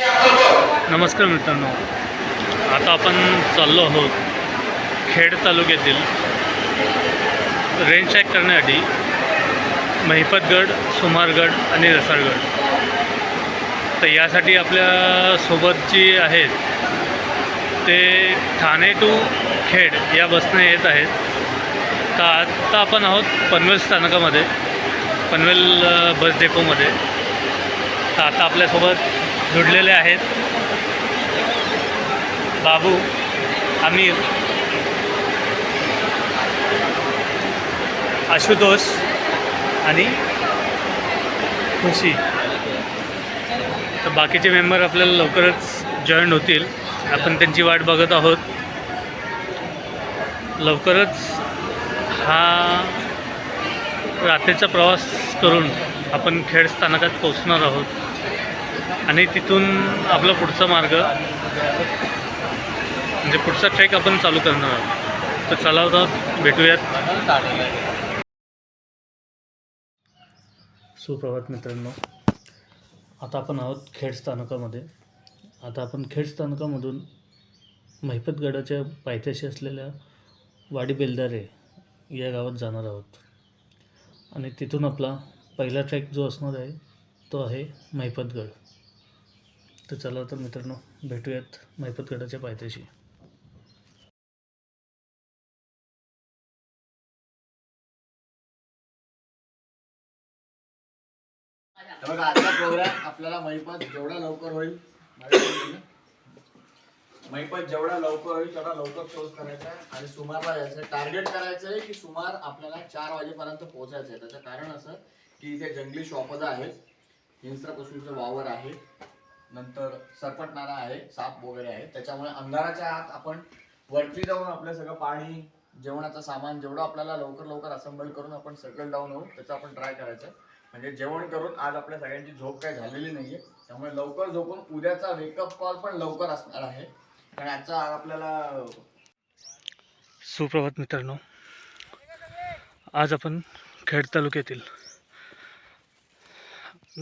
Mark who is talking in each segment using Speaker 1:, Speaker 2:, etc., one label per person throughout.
Speaker 1: नमस्कार मित्रांनो आता आपण चाललो आहोत खेड तालुक्यातील रेंज चेक करण्यासाठी महिपतगड सुमारगड आणि रसाळगड तर यासाठी आपल्यासोबत जी आहेत ते ठाणे टू खेड या बसने येत आहेत तर आत्ता आपण आहोत पनवेल स्थानकामध्ये पनवेल बस डेपोमध्ये तर आता आपल्यासोबत जुडलेले आहेत बाबू आमिर आशुतोष आणि खुशी तर बाकीचे मेंबर आपल्याला लवकरच जॉईन होतील आपण त्यांची वाट बघत आहोत लवकरच हा रात्रीचा प्रवास करून आपण खेड स्थानकात पोहोचणार आहोत आणि तिथून आपला पुढचा मार्ग म्हणजे पुढचा ट्रेक आपण चालू करणार आहोत तर चला होता भेटूयात सुप्रभात मित्रांनो आता आपण आहोत खेड स्थानकामध्ये आता आपण खेड स्थानकामधून महिपतगडाच्या पायथ्याशी असलेल्या वाडी बेलदारे या गावात जाणार आहोत आणि तिथून आपला पहिला ट्रॅक जो असणार आहे तो आहे महिपतगड तर चला तर मित्रांनो भेटूयात मैपतगडाच्या पायथ्याशी
Speaker 2: आजचा प्रोग्राम आपल्याला मैपत जेवढा लवकर होईल मैपत जेवढा लवकर होईल तेवढा लवकर क्लोज करायचा आहे आणि सुमारला जायचं टार्गेट करायचं आहे की सुमार आपल्याला चार वाजेपर्यंत पोहोचायचं आहे त्याचं कारण असं की इथे जंगली शॉपच आहेत हिंस्रा वावर आहे नंतर सरपटणारा आहे साप वगैरे आहे त्याच्यामुळे अंधाराच्या आत आपण वरती जाऊन आपलं सगळं पाणी जेवणाचं सामान जेवढं आपल्याला लवकर लवकर असेंबल करून आपण सकल डाऊन होऊ त्याचं आपण ट्राय करायचं म्हणजे जेवण करून आज आपल्या सगळ्यांची झोप काय झालेली नाही आहे त्यामुळे लवकर झोपून उद्याचा वेकअप कॉल पण लवकर असणार आहे कारण आजचा आपल्याला
Speaker 1: सुप्रभात मित्रांनो आज आपण खेड तालुक्यातील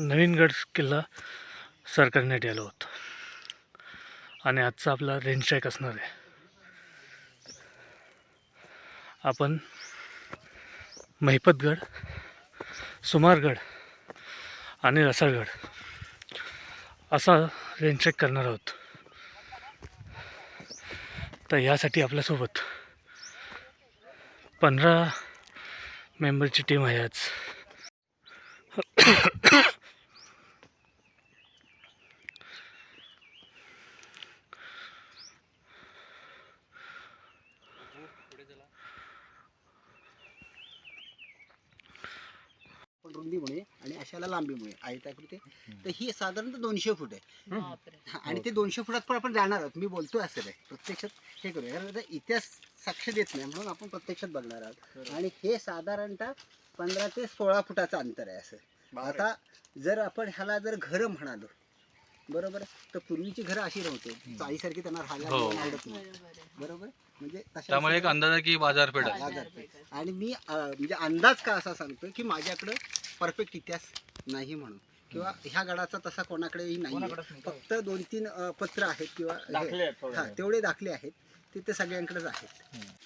Speaker 1: नवीनगड किल्ला सरकारने आलो होत आणि आजचा आपला रेन ट्रॅक असणार आहे आपण महिपतगड सुमारगड आणि रसाळगड असा रेन ट्रॅक करणार आहोत तर यासाठी आपल्यासोबत पंधरा मेंबरची टीम आहे आज
Speaker 3: रुंदीमुळे आणि अशाला लांबीमुळे आयताकृती तर ही साधारणतः दोनशे फूट आहे आणि ते दोनशे फुटात पण आपण जाणार आहोत मी बोलतोय असं काय प्रत्यक्षात हे करूया कारण आता इतिहास साक्ष देत नाही म्हणून आपण प्रत्यक्षात बघणार आहोत आणि हे साधारणतः पंधरा ते सोळा फुटाचं अंतर आहे असं आता जर आपण ह्याला जर घर म्हणालो बरोबर तर पूर्वीची घर अशी नव्हते आईसारखी त्यांना राहायला हो. बरोबर
Speaker 4: म्हणजे त्यामुळे एक अंदाज बाजारपेठ
Speaker 3: आणि मी म्हणजे अंदाज का असा सांगतो की माझ्याकडं परफेक्ट इतिहास नाही म्हणून किंवा ह्या गडाचा तसा कोणाकडेही नाही फक्त दोन तीन पत्र आहेत किंवा तेवढे दाखले आहेत ते ते सगळ्यांकडेच आहेत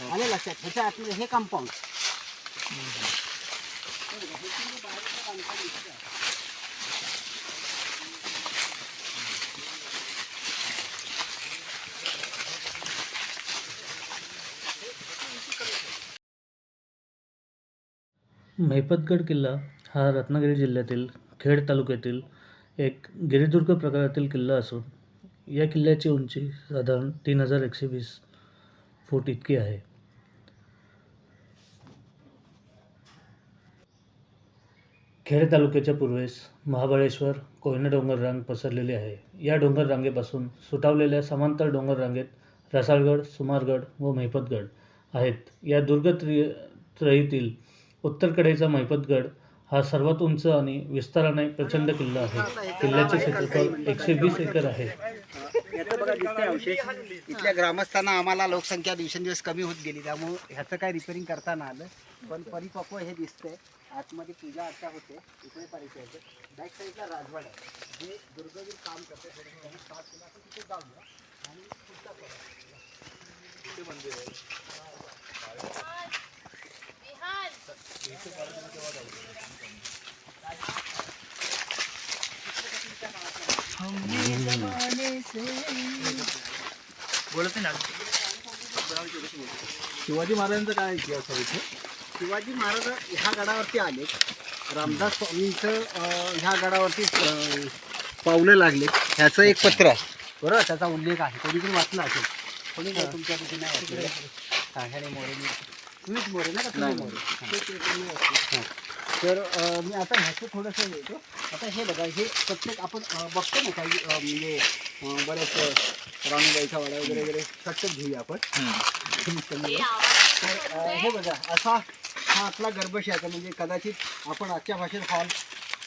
Speaker 3: मैपतगड हे कंपाऊंड
Speaker 1: मैपतगड किल्ला हा रत्नागिरी जिल्ह्यातील खेड तालुक्यातील एक गिरिदुर्ग प्रकारातील किल्ला असून या किल्ल्याची उंची साधारण तीन हजार एकशे वीस फूट इतकी आहे खेड तालुक्याच्या पूर्वेस महाबळेश्वर कोयना डोंगर रांग पसरलेली आहे या डोंगर रांगेपासून सुटावलेल्या समांतर डोंगर रांगेत रसाळगड सुमारगड व महिपतगड आहेत या दुर्ग त्रि त्रयीतील उत्तरकडेचा महिपतगड हा सर्वात उंच आणि विस्ताराने प्रचंड किल्ला आहे किल्ल्याचे क्षेत्रफळ एकशे वीस एकर आहे
Speaker 3: आम्हाला दिसते अवशेष इथल्या ग्रामस्थांना आम्हाला लोकसंख्या दिवसेंदिवस कमी होत गेली त्यामुळं ह्याचं काय रिपेअरिंग करता ना आलं पण परिपक्व हे दिसतंय आतमध्ये पूजा अर्चा होते इकडे परिचयाचं बॅक साईडला राजवाडा आहे जे दुर्गवीर काम करते केला तिथे जाऊया आणि मंदिर आहे
Speaker 4: बोलत नाही
Speaker 3: शिवाजी महाराजांचा काय इतिहास आहे इथे शिवाजी महाराज ह्या गडावरती आले रामदास स्वामींचं ह्या गडावरती पावलं लागले
Speaker 4: ह्याचं एक पत्र आहे
Speaker 3: बरोबर त्याचा उल्लेख आहे कधी तुम्ही वाचला असेल कोणी नाही तुमच्यापैकी नाही वाचलं मोरे तुम्हीच मोरे ना का
Speaker 4: तुम्ही मोरे
Speaker 3: हां. तर मी आता ह्याचं थोडंसं येतो आता हे बघा हे प्रत्येक आपण बघतो ना काही म्हणजे बऱ्याच राणूबाईचा वाडा वगैरे वगैरे प्रत्येक घेऊया आपण तर हे बघा असा हा आपला गर्भशयाचा म्हणजे कदाचित आपण आजच्या भाषेत हॉल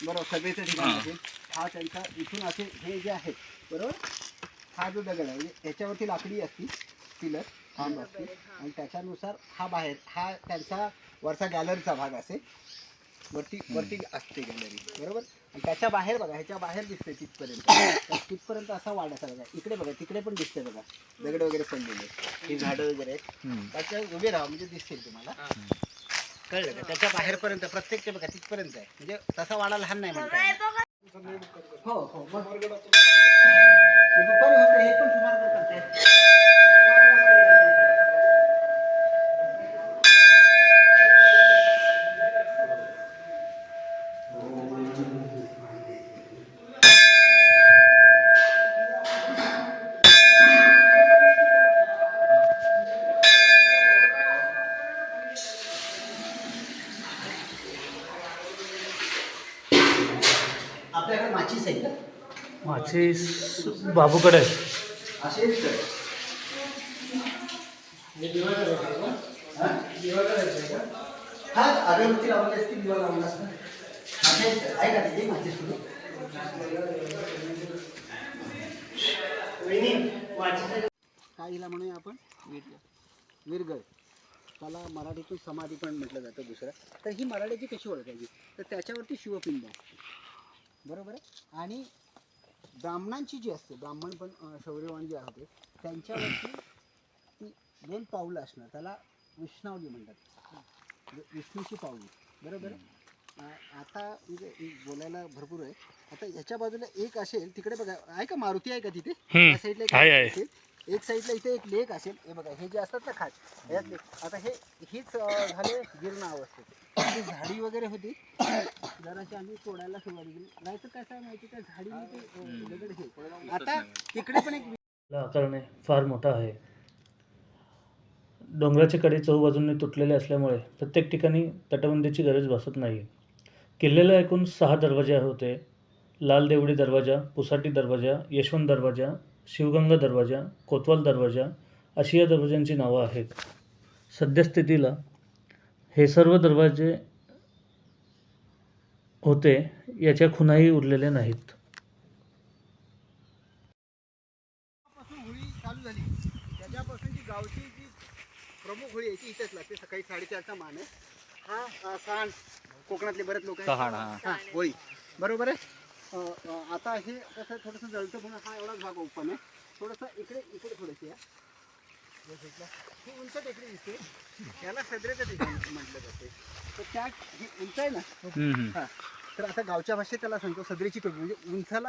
Speaker 3: बरोबर सभेचं ठिकाण असेल हा त्यांचा इथून असे हे जे आहे बरोबर हा जो दगड आहे म्हणजे याच्यावरती लाकडी असती पिलर आणि त्याच्यानुसार हा बाहेर हा त्यांचा वरचा गॅलरीचा भाग असेल वरती वरती असते गॅलरी बरोबर आणि त्याच्या बाहेर बघा ह्याच्या बाहेर दिसते तिथपर्यंत तिथपर्यंत असा वाडा सगळा इकडे बघा तिकडे पण दिसते बघा दगड वगैरे पडलेले हे झाडं वगैरे आहेत त्याच्या उभे राहा म्हणजे दिसतील तुम्हाला कळलं का त्याच्या बाहेरपर्यंत प्रत्येक ते बघा तिथपर्यंत आहे म्हणजे तसा वाडा लहान नाही म्हणता हो हो हे पण सुमार करतात
Speaker 1: आशिष बाबूकडे
Speaker 3: हा अगरबत्ती काहीला म्हणूया आपण मिरगळ त्याला मराठीतून समाधी पण म्हटलं जातं दुसरं तर ही मराठीची कशी ओळखायची तर त्याच्यावरती शिवपिंड बरोबर आहे आणि ब्राह्मणांची जी असते ब्राह्मण पण शौर्यवान जे होते त्यांच्यावरती ती दोन पावलं असणार त्याला विष्णावली म्हणतात म्हणजे विष्णूची पावली बरोबर आता म्हणजे बोलायला भरपूर आहे आता याच्या बाजूला एक असेल तिकडे बघा आहे का मारुती आहे का तिथे
Speaker 1: त्या साईडला एक
Speaker 3: एक साईडला इथे एक लेक असेल हे बघा हे जे असतात ना खास यात आता हे हीच झाले गिरणा अवस्थेत झाडी वगैरे होती जराशी आम्ही तोडायला सुरुवात केली नाहीतर कसं माहिती त्या झाडी आता तिकडे पण एक
Speaker 1: आकारणे फार मोठा आहे डोंगराचे कडे चौबाजूंनी तुटलेले असल्यामुळे प्रत्येक ठिकाणी तटबंदीची गरज भासत नाही किल्ल्याला एकूण सहा दरवाजे होते लाल देवडी दरवाजा पुसाटी दरवाजा यशवंत दरवाजा शिवगंगा दरवाजा कोतवाल दरवाजा अशी या दरवाज्यांची नावं आहेत सद्यस्थितीला हे सर्व दरवाजे होते याच्या खुणाही उरलेले नाहीत
Speaker 3: चालू झाली जी गावची जी प्रमुख होळी आहे ती इथेच लागते सकाळी साडेचारचा मान आहे हा अ, सहाण कोकणातले बरेच लोक आहेत हा. हा होळी बरोबर आहे आता हे कसं थोडंसं जळतं पण हा एवढाच भाग ओपन आहे थोडंसं इकडे इकडे थोडं आहे तर आता गावच्या भाषेत त्याला सांगतो म्हणजे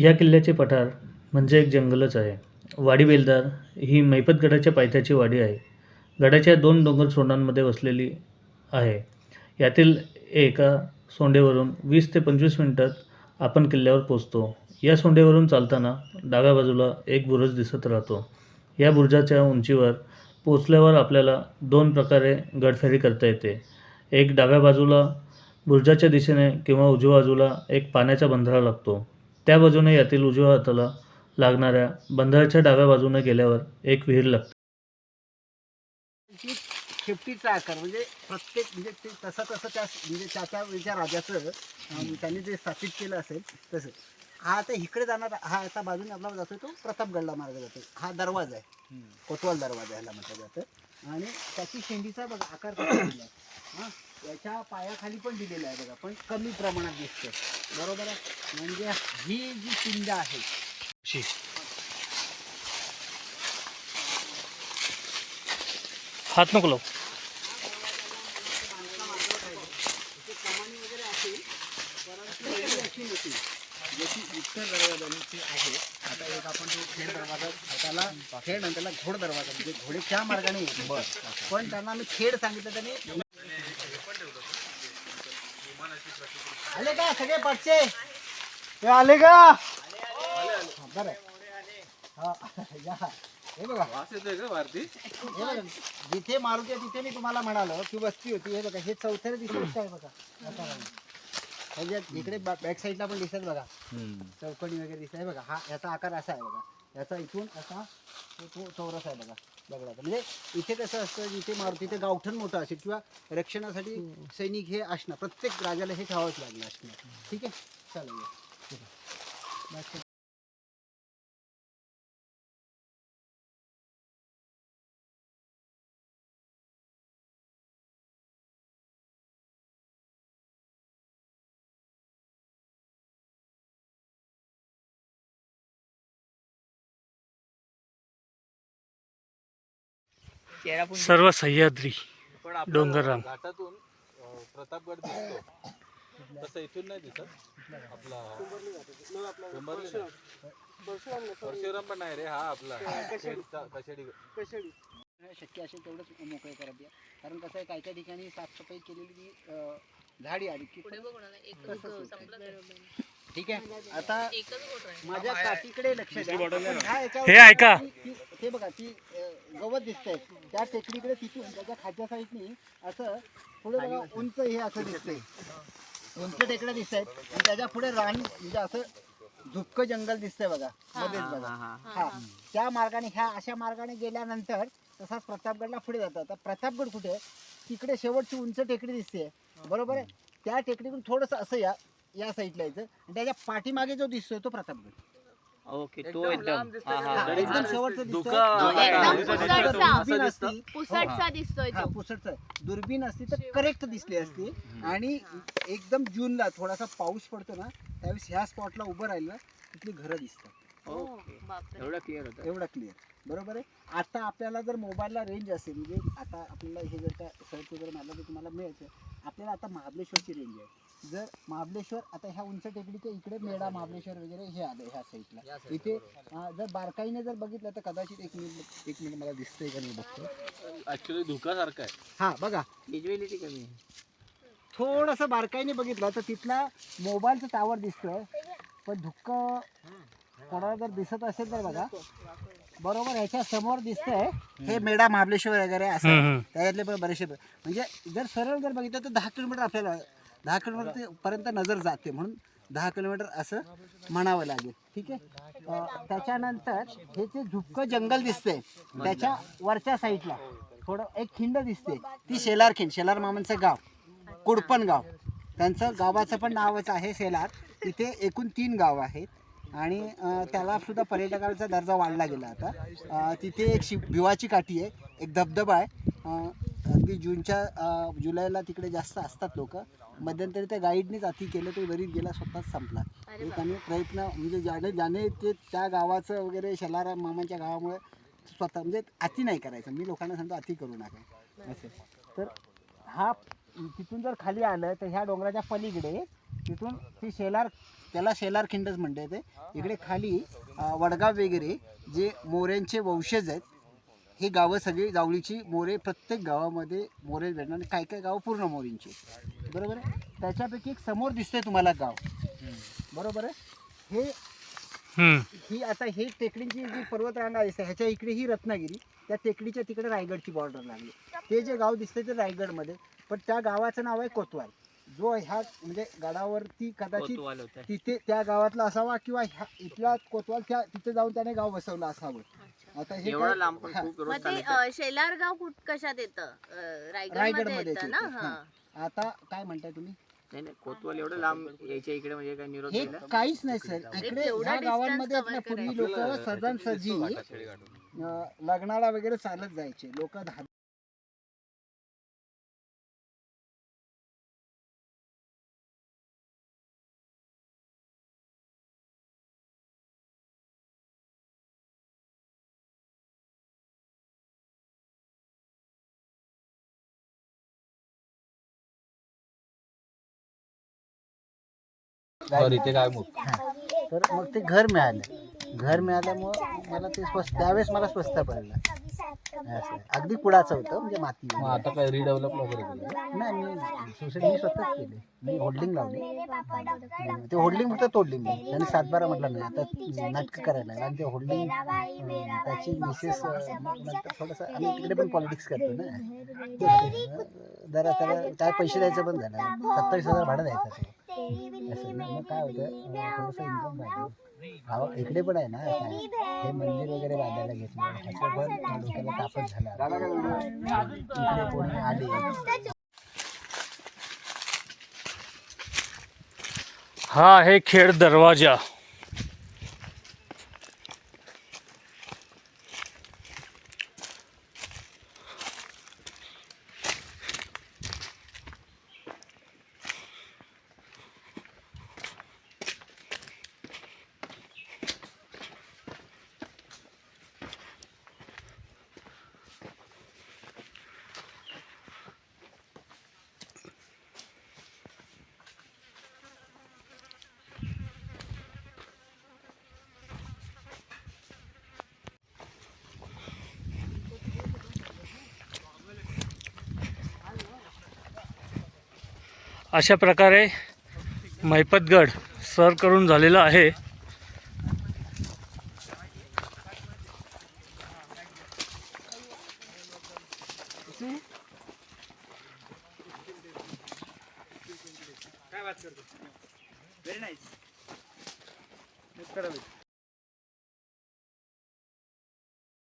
Speaker 1: या किल्ल्याचे पठार म्हणजे एक जंगलच आहे वाडी बेलदार ही मैपतगडाच्या पायथ्याची वाडी आहे गडाच्या दोन डोंगर सोंडांमध्ये वसलेली आहे यातील एका सोंडेवरून वीस ते पंचवीस मिनटात आपण किल्ल्यावर पोचतो या सोंडेवरून चालताना डाव्या बाजूला एक बुरुज दिसत राहतो या बुरुजाच्या उंचीवर पोचल्यावर आपल्याला दोन प्रकारे गडफेरी करता येते एक डाव्या बाजूला बुरुजाच्या दिशेने किंवा उजव्या बाजूला एक पाण्याचा बंधारा लागतो त्या बाजूने यातील उजव्या हाताला लागणाऱ्या बंधाराच्या डाव्या बाजूने गेल्यावर एक विहीर लागते
Speaker 3: शेपटीचा आकार म्हणजे प्रत्येक म्हणजे ते तसं तसं त्या म्हणजे राजाचं त्यांनी जे स्थापित केलं असेल तसं हा आता इकडे जाणार हा आता बाजूने आपला जातोय तो प्रतापगडला मार्ग जातो हा दरवाजा आहे कोतवाल दरवाजा ह्याला म्हटलं जातं आणि त्याची शेंडीचा बघा आकार दिला आहे हा याच्या पायाखाली पण दिलेला आहे बघा पण कमी प्रमाणात दिसतोय बरोबर आहे म्हणजे ही जी पिंड आहे हात नको लोक खेड दरवाजा त्याला खेड आणि त्याला घोड दरवाजा म्हणजे घोडे त्या मार्गाने बस पण त्यांना आम्ही खेड सांगितलं त्यांनी आले का सगळे पाठचे ते आले का बर हे बघा जिथे मारुती तिथे मी तुम्हाला म्हणालो की वस्ती होती हे बघा हे चौथ्या दिसत आहे बघा म्हणजे इकडे बॅक साईडला पण दिसत बघा चौकणी वगैरे दिसत आहे बघा हा याचा आकार असा आहे बघा याचा इथून असा चौरस आहे बघा दगडाचा म्हणजे इथे कसं असतं जिथे मारुती ते गावठण मोठं असेल किंवा रक्षणासाठी सैनिक हे असणार प्रत्येक राजाला हे ठेवावंच लागलं असणार ठीक आहे चालेल
Speaker 1: सर्व सह्याद्री डोंगरराम घाटातून प्रतापगड
Speaker 3: दिसतो तसं इथून नाही दिसत आपला परशुराम पण नाही रे हा आपला कशेडी शक्य असेल तेवढंच मोकळे करत द्या कारण कसं आहे काही काही ठिकाणी साफसफाई केलेली झाडी आली की पुढे बघ ठीक आहे आता माझ्या काठीकडे लक्ष हे ऐका हे बघा ती गवत दिसतंय त्या टेकडीकडे तिथून त्याच्या खाद्या साईडनी असं थोडं बघा उंच हे असं दिसतंय उंच टेकड्या दिसत आणि त्याच्या पुढे रान म्हणजे असं झुपक जंगल दिसतंय बघा मध्येच बघा हा त्या मार्गाने ह्या अशा मार्गाने गेल्यानंतर तसाच प्रतापगडला पुढे जातात तर प्रतापगड कुठे तिकडे शेवटची उंच टेकडी दिसते बरोबर आहे त्या टेकडीतून थोडस असं या या साईडला यायचं आणि त्याच्या पाठीमागे जो दिसतोय तो प्रतापगड
Speaker 4: ओके तो एकदम
Speaker 3: एकदम शेवटचा दिसतोय असती. तर करेक्ट दिसली असती आणि एकदम जूनला थोडासा पाऊस पडतो ना त्यावेळेस ह्या स्पॉटला उभं राहिलं तिथली घरं
Speaker 4: दिसतात एवढा क्लिअर होता
Speaker 3: एवढा क्लिअर बरोबर आहे आता आपल्याला जर मोबाईलला रेंज असेल म्हणजे आता आपल्याला हे जर का सर्च वगैरे मारलं तर तुम्हाला मिळायचं आपल्याला आता महाबळेश्वरची रेंज आहे जर महाबलेश्वर आता ह्या उंच टेकडीच्या इकडे मेडा महाबळेश्वर वगैरे हे आलं ह्या साईडला इथे जर बारकाईने जर बघितलं तर कदाचित एक मिनिट एक मिनिट मला दिसतंय का नाही
Speaker 4: बघतो ऍक्च्युली धुकासारखं आहे
Speaker 3: हा बघा कमी आहे थोडंसं बारकाईने बघितलं तर तिथला मोबाईलचं टावर दिसतोय पण धुकं कोणाला जर दिसत असेल तर बघा बरोबर ह्याच्या समोर दिसतंय हे मेडा महाबलेश्वर वगैरे असं त्याच्यातले पण बरेचसे म्हणजे जर सरळ जर बघितलं तर दहा किलोमीटर आपल्याला दहा किलोमीटर पर्यंत नजर जाते म्हणून दहा किलोमीटर असं म्हणावं लागेल ठीक आहे त्याच्यानंतर हे जे झुपकं जंगल दिसतंय त्याच्या वरच्या साईडला थोडं एक खिंड दिसते ती शेलार खिंड शेलार मामांचं गाव कुडपण गाव त्यांचं गावाचं पण नावच आहे शेलार इथे एकूण तीन गाव आहेत आणि त्याला सुद्धा पर्यटकांचा दर्जा वाढला गेला आता तिथे एक शि भिवाची काठी आहे एक धबधबा आहे अगदी जूनच्या जुलैला तिकडे जास्त असतात लोक मध्यंतरी त्या गाईडनेच अति केलं ते वरीत गेला स्वतःच संपला एक प्रयत्न म्हणजे ज्याने ज्याने ते त्या गावाचं वगैरे शेलारा मामांच्या गावामुळे स्वतः म्हणजे अति नाही करायचं मी लोकांना सांगतो अति करू नका असे तर हा तिथून जर खाली आलं तर ह्या डोंगराच्या पलीकडे तिथून ती शेलार त्याला शेलार खिंडच म्हणते ते इकडे खाली वडगाव वगैरे जे मोऱ्यांचे वंशज आहेत हे गावं सगळी जावळीची मोरे प्रत्येक गावामध्ये मोरे भेटणार आणि काही काही गावं पूर्ण मोरींची बरोबर आहे त्याच्यापैकी एक समोर दिसतंय तुम्हाला गाव बरोबर आहे हे ही आता हे टेकडीची जी पर्वत रांगा दिसते ह्याच्या इकडे ही रत्नागिरी त्या टेकडीच्या तिकडे रायगडची बॉर्डर लागली ते जे गाव दिसते ते रायगडमध्ये पण त्या गावाचं नाव आहे कोतवाल जो ह्या म्हणजे गडावरती कदाचित तिथे त्या गावातला असावा किंवा इथला कोतवाल त्या तिथे जाऊन त्याने गाव बसवलं असावं आता हे आता काय म्हणताय तुम्ही
Speaker 4: कोतवाल एवढं लांब इकडे
Speaker 3: म्हणजे काहीच नाही सर इकडे गावांमध्ये लोक सजन लग्नाला वगैरे चालत जायचे लोक सॉरी ते काय तर मग ते घर मिळालं घर मिळाल्यामुळं मला ते स्वस्त त्यावेळेस मला स्वस्त पडलं अगदी कुडाचं होतं म्हणजे माती
Speaker 4: मग आता काय रिडेव्हलप वगैरे
Speaker 3: केलं नाही मी सोसायटी मी स्वतःच केली मी होल्डिंग लावली ते होल्डिंग फक्त तोडली मी सात सातबारा म्हटलं नाही आता नाटकं करायला आणि ते होल्डिंग त्याची मिसेस नंतर थोडंसं आम्ही तिकडे पण पॉलिटिक्स करतो ना जरा त्याला काय पैसे द्यायचं पण झालं सत्तावीस हजार भाडं द्यायचं असं काय होतं थोडंसं इन्कम इकडे पण आहे ना हे मंदिर वगैरे बांधायला घेतलं त्याचा पण डोक्याला झाला इकडे कोणी आली
Speaker 1: हा हे खेड दरवाजा अशा प्रकारे मैपतगड सर करून झालेलं आहे